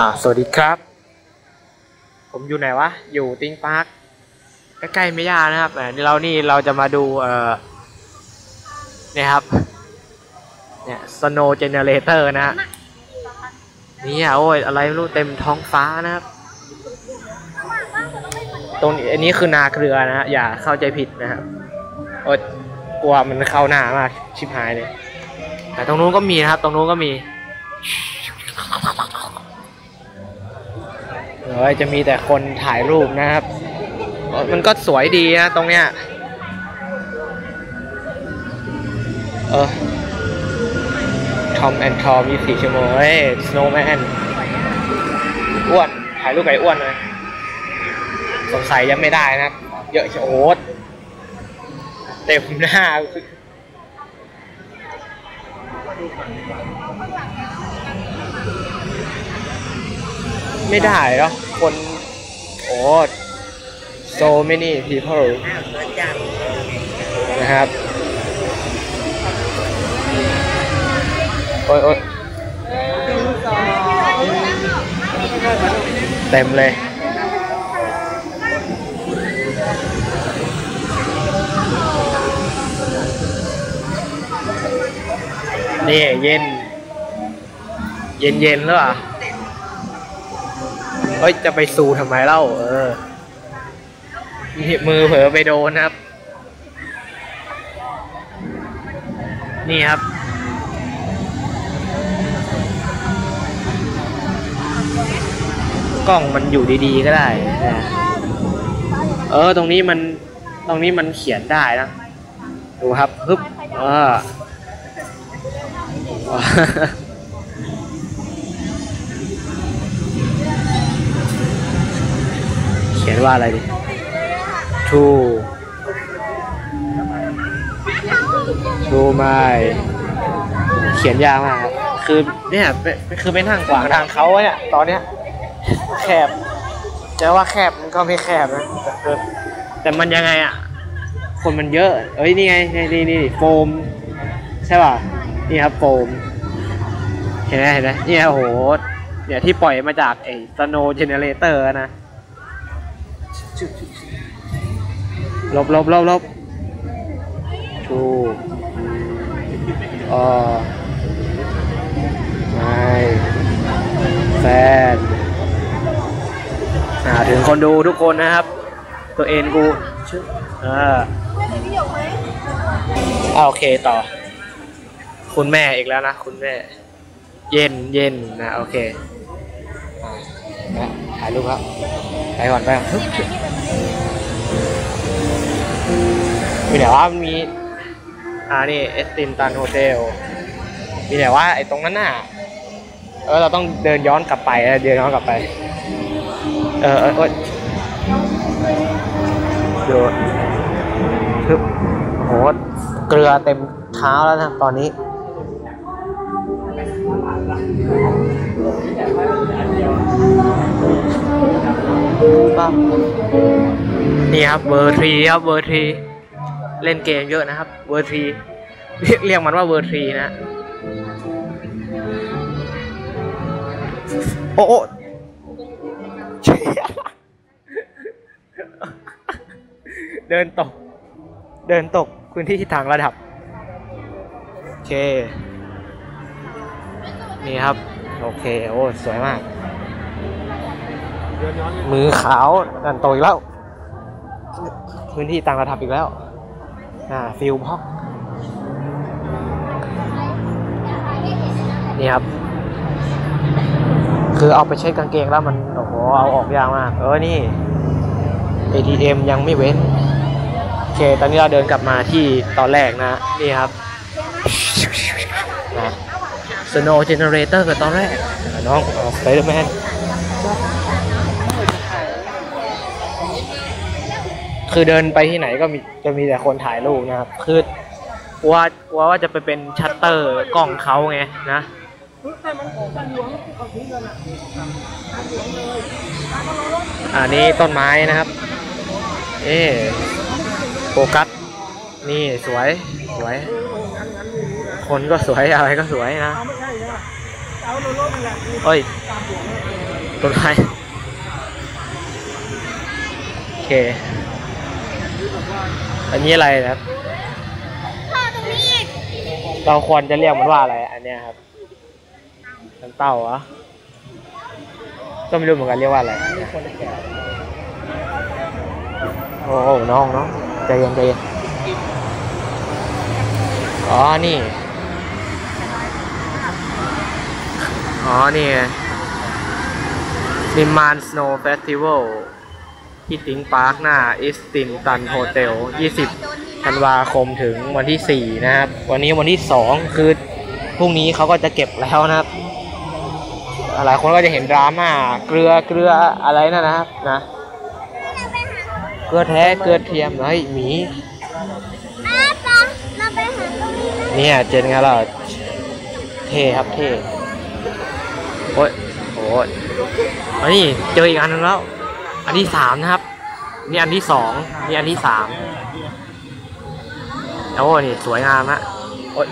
อ่าสวัสดีครับ ผมอยู่ไหนวะ อยู่ติงพาร์คใกล้ๆไม่ยานะครับนี่เรานี่เราจะมาดูเอ่อเนี่ยครับเนี่ย snow generator นะฮะนี่อะโอ้ยอะไรไม่รู้เต็มท้องฟ้านะครับ ตรงนี้อันนี้คือนาเกลือนะฮะอย่าเข้าใจผิดนะครับโอ๊ยกลัวมันเข้าหน้ามากชิบหายเลย แต่ตรงนู้นก็มีนะครับ ตรงนู้นก็มี เอ้ยจะมีแต่คนถ่ายรูปนะครับเอ้ยมันก็สวยดีนะตรงเนี้ย เออทอมแอนทอม24ชั่วโมงเฮ้ยสโนว์แมนอ้วน ถ่ายรูปไก่อ้วนเลยสงสัยยังไม่ได้นะครับ เยอะโอ๊ตเต็มหน้า ไม่ได้เหรอคนโอ้ so many people นะครับ โอ้ยโอ้ยเต็มเลยนี่เย็น เย็นเย็นแล้วอะ เฮ้ย จะไปซูทำไมเล่า เออมือเผลอไปโดนครับ นี่ครับ กล้องมันอยู่ดีๆก็ได้นะเออ ตรงนี้มัน ตรงนี้มันเขียนได้นะ ดูครับ ฮึบ เออ ขียนว่าอะไรดิ to to my เขียนยากมากครับคือเนี่ยเป็นคือไปนั่งขวางทางเขาเนี่ยตอนเนี้ยแคบจะว่าแคบมันก็ไม่แคบนะแต่คือแต่มันยังไงอะ คนมันเยอะ เอ้ยนี่ไงนี่นี่โฟมใช่ป่ะนี่ครับโฟมเห็นไหมเห็นไหมเนี่ยโอ้โหเนี่ยที่ปล่อยมาจากไอ้ snow generator นะ ลบลบลบลบถูอ๋อไม่แฟนอ่าถึงคนดูทุกคนนะครับ ตัวเองกูชื่ออ่าโอเคต่อ คุณแม่อีกแล้วนะ คุณแม่ เย็นเย็นนะ โอเค ถ่ายรูปครับ ไปก่อนไปก่อนฮึบมีแต่ว่ามันมี อ่านี่เอสตินตันโฮเทล มีแต่ว่าไอ้ตรงนั้นน่ะ เออเราต้องเดินย้อนกลับไปเดินย้อนกลับไป เออเออเอยดูทึบโหเกลือเต็มเท้าแล้วนะตอนนี้ เนี่ครับเวอร์ทรีครับเวอร์ทรีเล่นเกมเยอะนะครับเวอร์ทรีเรียกเรียกมันว่าเวอร์ทรีนะโอ้โอเดินตก เดินตกพื้นที่ทางระดับ โอเค นี่ครับ โอเค โอ้สวยมาก มือขาวดันโตอีกแล้ว พื้นที่ต่างระดับอีกแล้วอ่าฟิลพ็อกนี่ครับ คือเอาไปใช้กางเกงแล้วมัน โอ้โห เอาออกยากมาก เออ นี่ ATM ยังไม่เว้น โอเค ตอนนี้เราเดินกลับมาที่ตอนแรกนะ นี่ครับนะ Snow Generator กับตอนแรก น้องสไปเดอร์แมนคือเดินไปที่ไหนก็มีจะมีแต่คนถ่ายรูปนะครับ คือวกลัวว่าจะไปเป็นชัตเตอร์กล้องเขาไงนะอันนี้ต้นไม้นะครับ เอ๊ะโฟกัส นี่สวย สวย คนก็สวยอะไรก็สวยนะเอ้ยต้นไม้โอเค อันนี้อะไรนะครับเราควรจะเรียกมันว่าอะไร อันเนี้ยครับน้ำเต้าเหรอก็ไม่รู้เหมือนกันเรียกว่าอะไรโอ้โหน้องน้องใจเย็นใจเย็นอ๋อ นี่ อ๋อ นี่ไงนิมานสโนว์เฟสติวัลที่ติงพาร์คหน้าอิสตินตันโฮเทล 20 ธันวาคมถึงวันที่ 4 นะครับ วันนี้วันที่ 2 คือพรุ่งนี้เขาก็จะเก็บแล้วนะครับ หลายคนก็จะเห็นดราม่าเกลือเกลืออะไรนั่นนะครับนะเกลือแท้เกลือเทียมเฮ้ยหมีอ้าปะเราไปหาตรงนี้นะเนี่ยเจนไงล่ะเท่ครับเท่โอ้ยโอ้ยอันนี้เจออีกอันหนึงแล้ว อันที่สามนะครับ นี่อันที่สองนี่อันที่สามโอ้นี่สวยงามฮะโอ้ย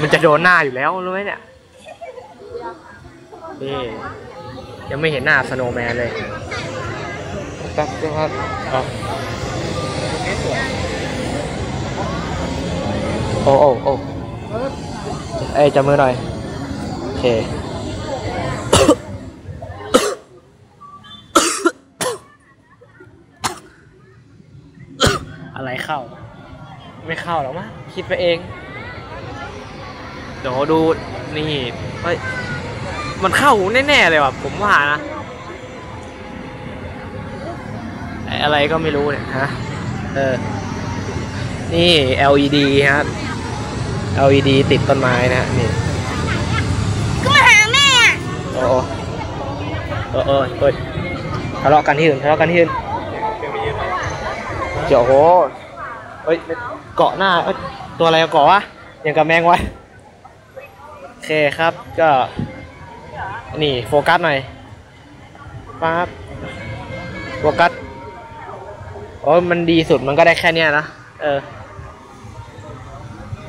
มันจะโดนหน้าอยู่แล้วรู้ไหมเนี่ย นี่ยังไม่เห็นหน้าสโนว์แมนเลยแป๊บเดียวครับเอาโอ้โอ้โอ้เอ้ยจับมือหน่อย โอเค อะไร เข้า ไม่เข้าหรอกมั้งคิดไปเอง เดี๋ยวดูนี่เฮ้ยมันเข้าแน่ๆเลยว่ะผมว่านะไอ้อะไรก็ไม่รู้เนี่ยฮะเออนี่ LED ครับ LED ติดต้นไม้นะนี่ก็มาหาแม่อะโอ้โอ้เออเออเอ้ยทะเลาะกันที่อื่นทะเลาะกันที่อื่นเจ้าโห เอ้ยเกาะหน้าเอ้ยตัวอะไรเกาะวะอย่างกับแมงว้โอเคครับก็นี่โฟกัสหน่อยปั๊บโฟกัสโอ้ยมันดีสุดมันก็ได้แค่เนี้ยนะเออ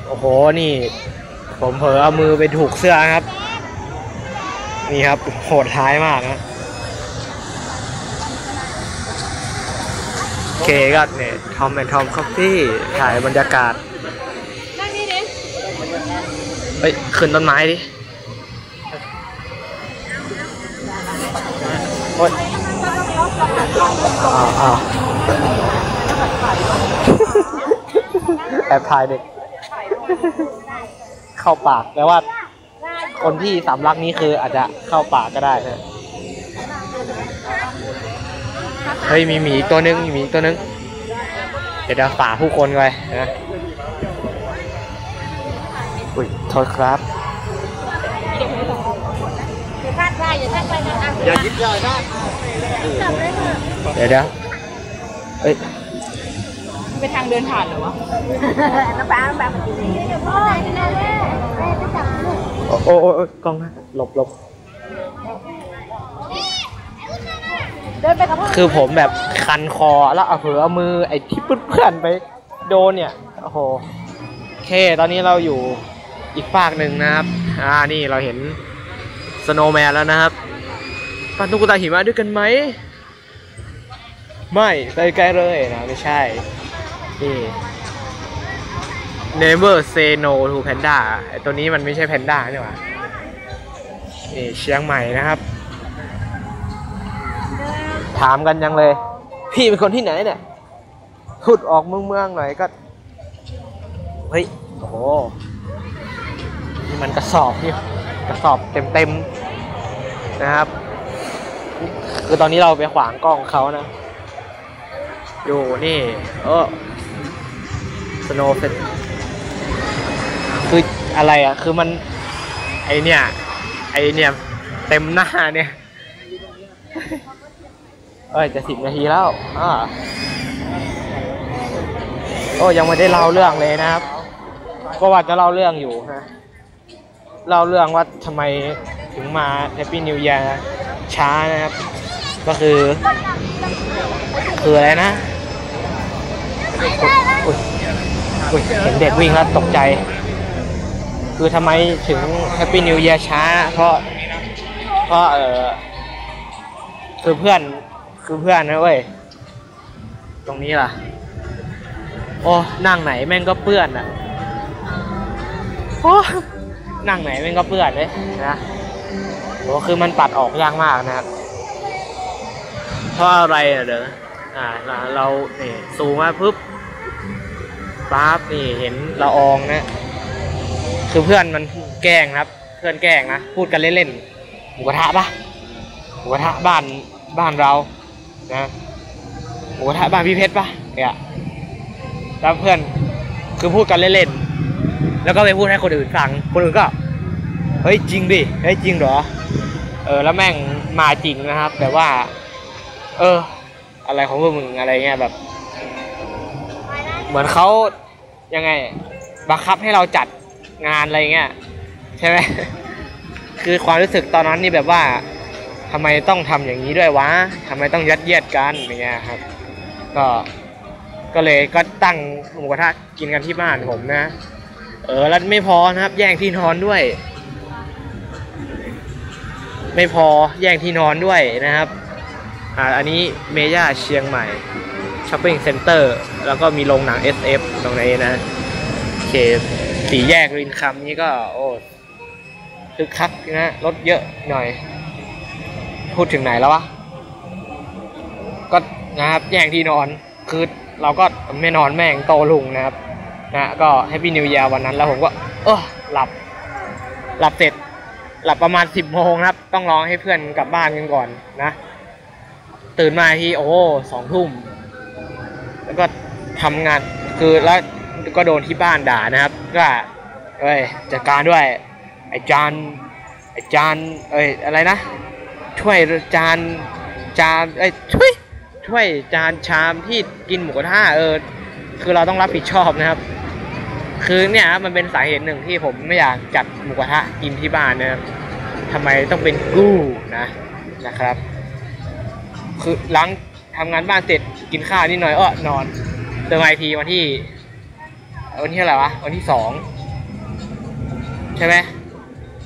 โอ้โหนี่ ผมเผลอเอามือไปถูกเสื้อครับ นี่ครับโหดท้ายมากนะ เคก็เนี่ยทอมแอนทอมคอฟฟี่ถ่ายบรรยากาศเฮ้ยขึ้นต้นไม้ดิโอ้ยอ้าวอ้าแอบถ่ายเด็ก เข้าปากแต่ว่า คนที่สำลักนี้คืออาจจะเข้าปากก็ได้นะ ฮ้ยมีหมีอีกตัวนึงมีหมีอีกตัวนึงเดี๋ยวจะฝ่าผู้คนไปนะอุ้ยโทษครับอย่าคาดได้อย่าคาดไปนะอะอย่ายิบย่อยนะจับเลยเถอะเดี๋ยวเดี๋ยวเอ้ยไปทางเดินผ่านเหรอวะน้ำปลาน้ำปลาเดี๋ยวพ่อไหนนะแม่แม่จะจับลูกโอ้โอ้โอ้โอ้กล้องนะหลบหลบ เดินไปกับพ่อคือผมแบบคันคอแล้วเอาเผลอเอามือไอ้ที่เพื่อนๆไปโดนเนี่ยโอ้โหโอเค ตอนนี้เราอยู่อีกฝากหนึ่งนะครับ อ่านี่เราเห็นสโนว์แมนแล้วนะครับปั่นตุ๊กตาหิมะด้วยกันไหม ไม่ไปไกลเลยนะไม่ใช่นี่ Never say no to panda ไอตัวนี้มันไม่ใช่แพนด้านี่หว่านี่เชียงใหม่นะครับ ถามกันยังเลย พี่เป็นคนที่ไหนเนี่ยพูดออกเมืองเมืองๆหน่อยก็ เฮ้ย โอ้โห นี่มันกระสอบนี่กระสอบเต็มๆนะครับ คือตอนนี้เราไปขวางกล้องเขานะ อยู่นี่ เออสโนว์เฟสคืออะไรอะ คือมัน ไอเนี่ย ไอเนี่ย เต็มหน้าเนี่ย เอ้ยจะสิบนาทีแล้วอ่าโอ้ยังไม่ได้เล่าเรื่องเลยนะครับก็ว่าจะเล่าเรื่องอยู่ฮะเล่าเรื่องว่าทำไมถึงมา Happy New Year ช้านะครับ ก็คือ คืออะไรนะอุ๊ยอุ๊ยเห็นเด็กวิ่งแล้วตกใจ คือทำไมถึง Happy New Year ช้าเพราเพราะเพราะเออคือเพื่อน คือเพื่อนนะเว้ย ตรงนี้ล่ะ โอ้นั่งไหนแม่งก็เปื้อนอะโอ้นั่งไหนแม่งก็เปื้อนเลยนะโอ้คือมันปัดออกยากมากนะครับ เพราะอะไรอะเด้ออ่าเราเนี่ยซูมมาปุ๊บปั๊บนี่เห็นละอองนะ คือเพื่อนมันแกล้งครับ เพื่อนแกล้งนะ พูดกันเล่นๆหมูกระทะปะหมูกระทะบ้านบ้านเรา นะหมูกระทะบ้านพี่เพชรปะเนี่ยแล้วเพื่อนคือพูดกันเล่นๆ แล้วก็ไปพูดให้คนอื่นฟัง คนอื่นก็ เฮ้ยจริงดิ เฮ้ยจริงเหรอ เออแล้วแม่งมาจริงนะครับ แต่ว่า เออ อะไรของพวกมึงอะไรเงี้ยแบบ เหมือนเขายังไง บังคับให้เราจัดงานอะไรเงี้ยใช่ไหม คือความรู้สึกตอนนั้นนี่แบบว่า ทำไมต้องทำอย่างนี้ด้วยวะทำไมต้องยัดเยียดกันอย่างเงี้ยครับ ก็ก็เลยก็ตั้งหมูกระทะกินกันที่บ้านผมนะ เออแล้วไม่พอนะครับ แย่งที่นอนด้วย ไม่พอแย่งที่นอนด้วยนะครับอ่าอันนี้เมย่าเชียงใหม่ช้อปปิ้งเซ็นเตอร์แล้วก็มีโรงหนัง SF ตรงนี้นะโอเคสีแยกรินคำนี่ก็ โอ้คึกคักนะรถเยอะหน่อย พูดถึงไหนแล้ววะ ก็นะครับแย่งที่นอน คือเราก็ไม่นอนแม่งโตลุงนะครับ นะก็แฮปปี้นิวย r วันนั้นแล้วผมก็ เออหลับ หลับเสร็จ หลับประมาณสิบโมงครับ ต้องรอให้เพื่อนกลับบ้านกันก่อนนะ ตื่นมาที่โอ้สองทุ่ม แล้วก็ทำงาน คือแล้วก็โดนที่บ้านด่านะครับ ก็เอ้ยจัดการด้วย ไอจานไอจานเอ้ยอะไรนะ ช่วยจานจานเอ้ยช่วยช่วยจานชามที่กินหมูกระทะเออคือเราต้องรับผิดชอบนะครับ คือเนี่ยมันเป็นสาเหตุหนึ่งที่ผมไม่อยากจัดหมูกระทะกินที่บ้านนะครับทำไมต้องเป็นกู้นะนะครับ คือหลังทำงานบ้านเสร็จกินข้าวนิดหน่อยเออนอนเติมไอทีวันที่วันที่อะไรวะวันที่สองใช่ไหม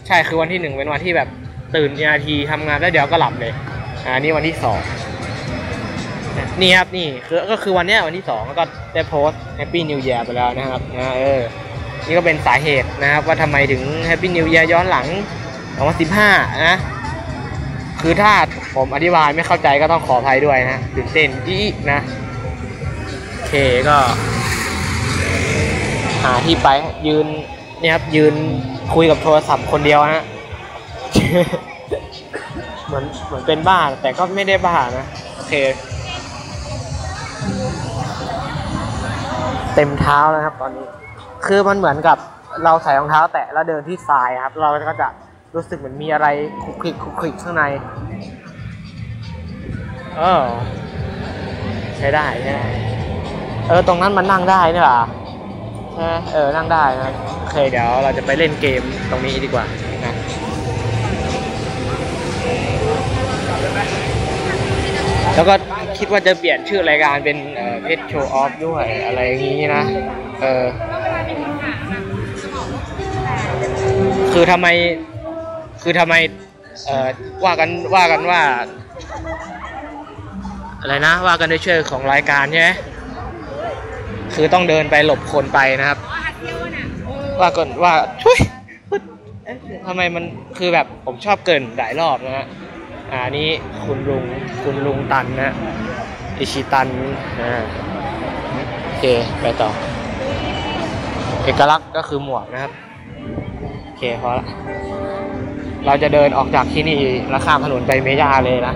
ใช่คือวันที่หนึ่งเป็นวันที่แบบ ตื่นนาทีทำงานแล้วเดี๋ยวก็หลับเลยอ่านี่วันที่สองนี่ครับนี่คือก็คือวันเนี้ยวันที่สองแล้วก็ได้โพสแฮปปี้นิว e ย r ไปแล้วนะครับนะเออนี่ก็เป็นสาเหตุนะครับ ว่าทำไมถึงแฮปปี้นิว e ย r ย้อนหลัง2015นะคือถ้าผมอธิบายไม่เข้าใจก็ต้องขออภัยด้วยนะตื่นเต้นอีนะโอเคก็ หาที่ไปยืนเนี่ยครับยืนคุยกับโทรศัพท์คนเดียวนะ เหมือนเหมือนเป็นบ้าแต่ก็ไม่ได้บ้านะ โอเค เต็มเท้าแล้วครับ ตอนนี้ คือมันเหมือนกับเราใส่รองเท้า แตะแล้วเดินที่ทรายครับ เราก็จะรู้สึกเหมือนมีอะไรคลุกคลิกคลุกคลิกข้างในเออใช้ได้ใช่ได้เออตรงนั้นมันนั่งได้นี่หว่าใช่ไหมเออนั่งได้นะโอเคเดี๋ยวเราจะไปเล่นเกมตรงนี้ดีกว่านะ แล้วก็คิดว่าจะเปลี่ยนชื่อรายการเป็นเพชรโชว์ออฟด้วยอะไรอย่างนี้นะ เออ คือทำไม คือทำไม เอ่อ ว่ากัน ว่ากันว่า อะไรนะ ว่ากันด้วยชื่อของรายการใช่ไหมคือต้องเดินไปหลบคนไปนะครับ ว่าก่อนว่าช่วยทำไมมัน คือแบบผมชอบเกินหลายรอบนะฮะ อ่านี้คุณลุงคุณลุงตันนะอิชิตันอ่าโอเคไปต่อ เอกลักษณ์ก็คือหมวกนะครับ โอเคพอละเราจะเดินออกจากที่นี่แล้วข้ามถนนไปเมย่าเลยนะ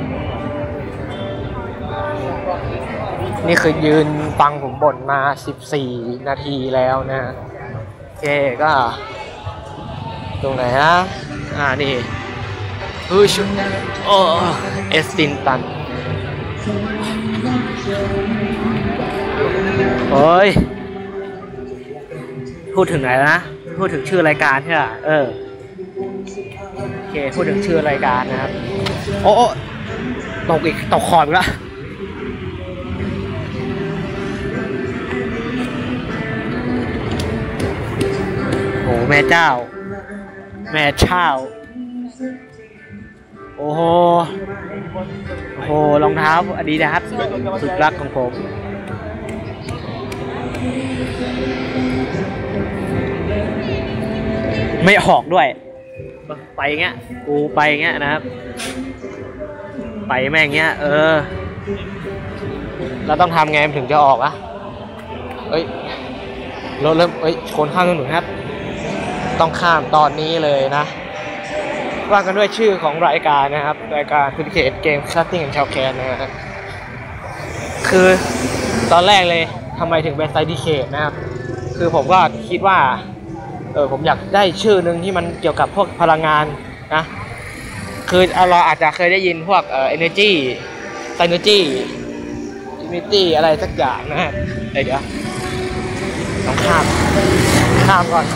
นี่คือยืนฟังผมบ่นมา 14 นาทีแล้วนะ โอเคก็ ตรงไหนฮะ อ่า นี่ เฮ้ยชุดโอ้เอสตินตันโอ้ยพูดถึงไหนนะ พูดถึงชื่อรายการใช่ไหมเออโอเคพูดถึงชื่อรายการนะครับ โอ้ตกอีกตกขอบอีกแล้วโอ้แม่เจ้า แม่เช่า โอ้โห โอ้โห รองเท้าอาดิดาสสุดรักของผม ไม่ออกด้วย ไปเงี้ย กูไปเงี้ยนะครับ ไปแม่งเงี้ย เออ เราต้องทำไงถึงจะออกอะเอ้ย รถเริ่ม เอ้ย ชนข้ามถนนครับ ต้องข้ามตอนนี้เลยนะ ว่ากันด้วยชื่อของรายการนะครับ รายการคุณเขตเกมคลัตติ้งชาวแคนนะฮะคือตอนแรกเลยทำไมถึงเป็นไซดิเคทนะครับ คือผมก็คิดว่าเออผมอยากได้ชื่อหนึ่งที่มันเกี่ยวกับพวกพลังงานนะคือเราอาจจะเคยได้ยินพวกเอ่อ energy synergy unity อะไรสักอย่างนะฮะเอ้ยเดี๋ยวต้องข้ามข้ามก่อน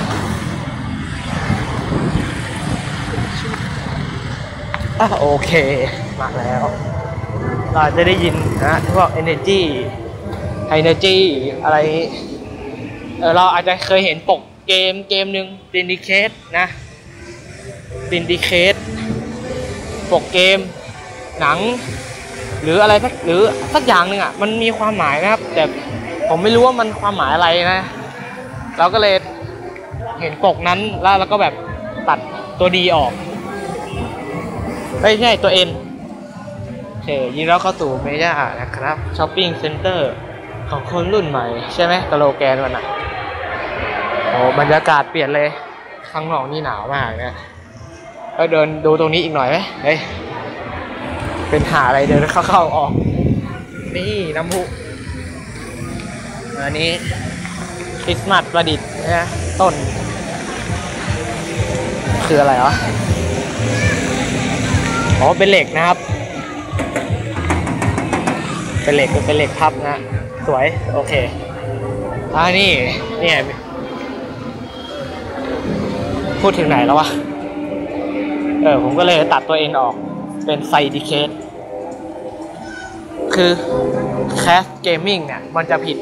อะโอเค มาแล้วเราจะได้ยินนะพวก energy energy อะไร เออเราอาจจะเคยเห็นปกเกมเกมหนึ่ง Syndicate นะ Syndicate ปกเกมหนัง หรืออะไรสักหรือสักอย่างหนึ่งอะ มันมีความหมายนะครับ แต่ผมไม่รู้ว่ามันความหมายอะไรนะ เราก็เลยเห็นปกนั้นแล้วเราก็แบบตัดตัวดีออก ไม่ใช่ตัวเอ็นโอเคยินดีต้อนเข้าสู่เมย่านะครับช้อปปิ้งเซ็นเตอร์ของคนรุ่นใหม่ ใช่ไหมตโลแกนมันอะโอ้บรรยากาศเปลี่ยนเลยข้างนอกนี่หนาวมากนะก็เดินดูตรงนี้อีกหน่อยไหมเฮ้ยเป็นหาอะไรเดินเข้าๆออก นี่น้ำพุอันนี้คริสต์มาสประดิษฐ์นะต้น คืออะไรวะ อ๋อเป็นเหล็กนะครับ เป็นเหล็กเป็นเหล็กพับนะ สวย โอเคอ่านี่เนี่ยพูดถึงไหนแล้ววะ เออ ผมก็เลยตัดตัวเองออก เป็นไซดิเคทคือ Cast Gaming เนี่ยมันจะผิด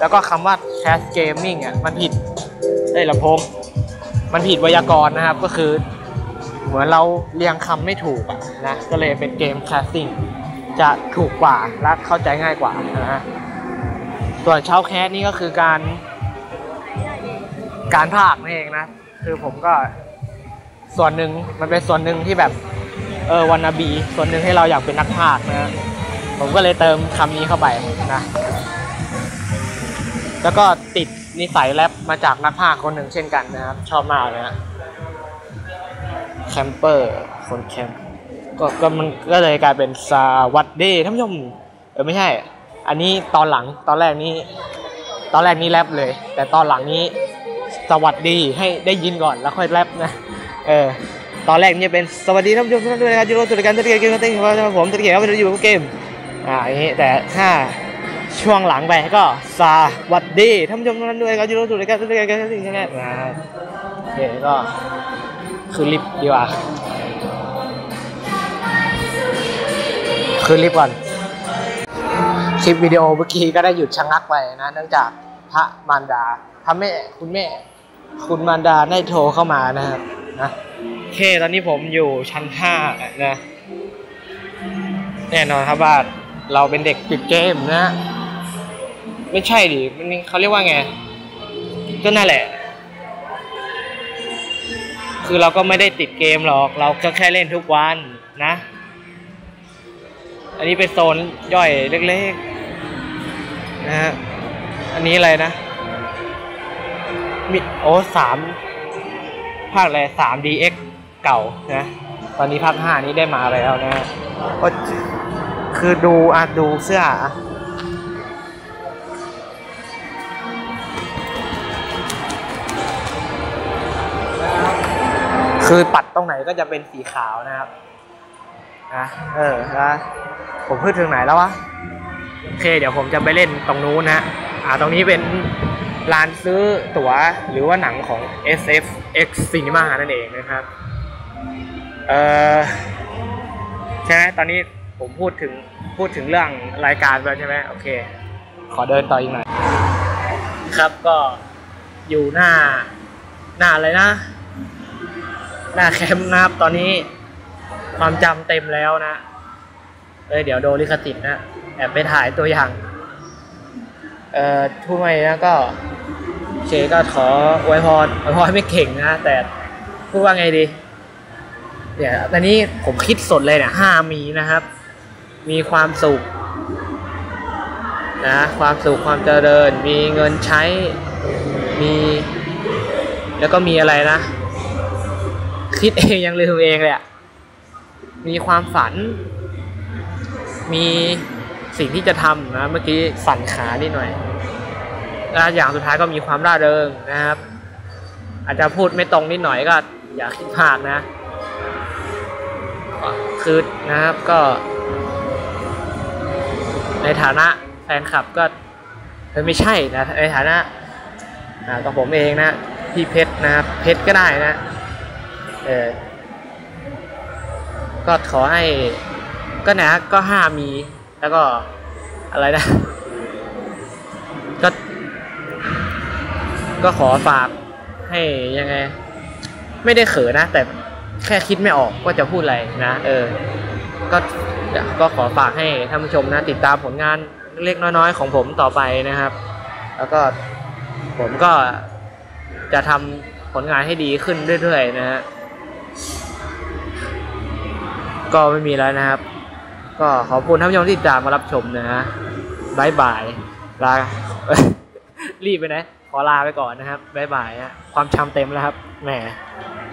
แล้วก็คำว่า Cast Gaming อะมันผิดเอ้ลำโพงมันผิดไวยากรณ์นะครับ ก็คือ เหมือนเราเรียงคำไม่ถูกอะนะ ก็เลยเป็นเกม Casting จะถูกกว่าและเข้าใจง่ายกว่านะฮะส่วนเช้าแคสนี่ก็คือการการภาคนั่นเองนะ คือผมก็ส่วนหนึ่งมันเป็นส่วนหนึ่งที่แบบเออวันนาบี ส่วนหนึ่งให้เราอยากเป็นนักพากย์นะผมก็เลยเติมคำนี้เข้าไปนะ แล้วก็ติดนิสัยแรปมาจากนักพากย์คนหนึ่งเช่นกันนะครับ ชอบมากเลยนะ มเปอร์ คนแคมป์ก็ก็มันก็เลยกลายเป็นสวัสดีท่านผู้ชมเออไม่ใช่ อันนี้ตอนหลังตอนแรกนี้ ตอนแรกนี้แรปเลย แต่ตอนหลังนี้สวัสดีให้ได้ยินก่อนแล้วค่อยแรปนะเออตอนแรกนี่เป็นสวัสดีท่านผู้ชมทุกท่านด้วยนะครับยู่ในตัวรการตัวรายการเกมเต้นของผมตัวรายการว่าอยู่กับเกมอ่าอย่างนี้แต่ถ้าช่วงหลังไปก็สวัสดีท่านผู้ชมทุกท่านด้วยนะครับยู่ในตัวรการตัวรายการเกมเต้นใช่ไหมอ่าโอเคก็ คือลิฟต์ดีกว่าคือลิฟต์ก่อน คลิปวิดีโอเมื่อกี้ก็ได้หยุดชะงักไปนะเนื่องจากพระมารดาพระแม่คุณแม่ คุณมารดาได้โทรเข้ามานะครับนะโอเคตอนนี้ผมอยู่ชั้นห้านะแน่นอนครับว่าเราเป็นเด็กติดเกมนะ ไม่ใช่ดิมันเขาเรียกว่าไง ก็นั่นแหละ คือเราก็ไม่ได้ติดเกมหรอก เราก็แค่เล่นทุกวันนะ อันนี้เป็นโซนย่อยเล็กๆนะฮะ อันนี้อะไรนะ มิโอสามภาคอะไรสาม DX เก่านะ ตอนนี้ภาคห้านี้ได้มาแล้วนะก็คือดูอะดูเสื้อ คือปัดตรงไหนก็จะเป็นสีขาวนะครับนะเออนะผมพูดถึงไหนแล้ววะโอเค เดี๋ยวผมจะไปเล่นตรงนู้นนะอ่าตรงนี้เป็นร้านซื้อตั๋วหรือว่าหนังของ SFX Cinema นั่นเองนะครับ เออใช่ไหมตอนนี้ผมพูดถึงพูดถึงเรื่องรายการไปแล้วใช่ไหมโอเค ขอเดินต่ออีกหน่อย ครับก็อยู่หน้า หน้าอะไรนะ หน้าแคมป์นะครับตอนนี้ความจำเต็มแล้วนะเอ้ยเดี๋ยวโดนลิขสิทธิ์นะ แอบไปถ่ายตัวอย่าง เอ่อพูดใหม่นะก็เชก็ขออวยพรอวยพรไม่เก่งนะ แต่พูดว่าไงดี เดี๋ยวตอนนี้ผมคิดสดเลยเนี่ยห้ามีนะครับ มีความสุขนะความสุขความเจริญ มีเงินใช้มี แล้วก็มีอะไรนะ คิดเองยังลืมเองเลยอะมีความฝัน มีสิ่งที่จะทำนะเมื่อกี้สั่นขานิดหน่อยแล้วอย่างสุดท้ายก็มีความร่าเริงนะครับ อาจจะพูดไม่ตรงนิดหน่อยก็อย่าคิดมากนะคือนะครับก็ ในฐานะแฟนคลับก็ไม่ใช่นะในฐานะอ่ากับผมเองนะพี่เพชรนะครับเพชรก็ได้นะ เออ ก็ขอให้ ก็นะ ก็ห้ามี แล้วก็อะไรนะ ก็ ก็ขอฝากให้ยังไง ไม่ได้เขินนะ แต่แค่คิดไม่ออกว่าจะพูดอะไรนะ เออ ก็ก็ขอฝากให้ท่านผู้ชมนะ ติดตามผลงานเล็กน้อยๆ ของผมต่อไปนะครับ แล้วก็ผมก็จะทำผลงานให้ดีขึ้นเรื่อยๆนะฮะ ก็ไม่มีแล้วนะครับ ก็ขอบคุณท่านผู้ชมที่ติดตามมารับชมนะฮะบายบายลารีบไปนะ ขอลาไปก่อนนะครับบายบายฮะความชำเต็มแล้วครับแหม